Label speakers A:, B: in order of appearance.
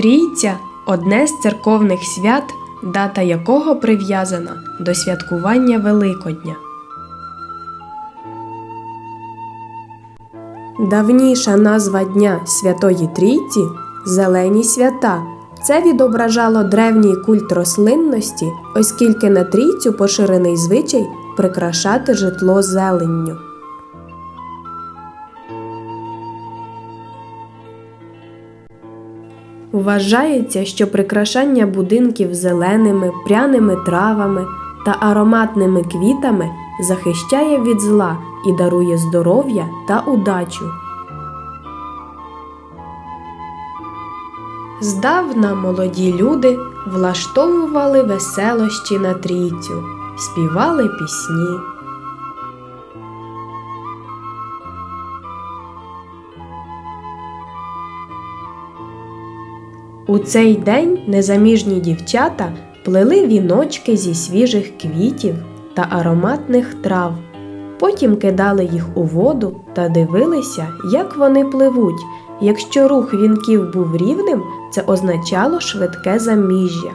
A: Трійця одне з церковних свят, дата якого прив'язана до святкування Великодня. Давніша назва Дня Святої Трійці Зелені свята. Це відображало древній культ рослинності, оскільки на трійцю поширений звичай прикрашати житло зеленню. Вважається, що прикрашання будинків зеленими, пряними травами та ароматними квітами захищає від зла і дарує здоров'я та удачу. Здавна молоді люди влаштовували веселощі на трійцю, співали пісні. У цей день незаміжні дівчата плели віночки зі свіжих квітів та ароматних трав. Потім кидали їх у воду та дивилися, як вони пливуть. Якщо рух вінків був рівним, це означало швидке заміжжя.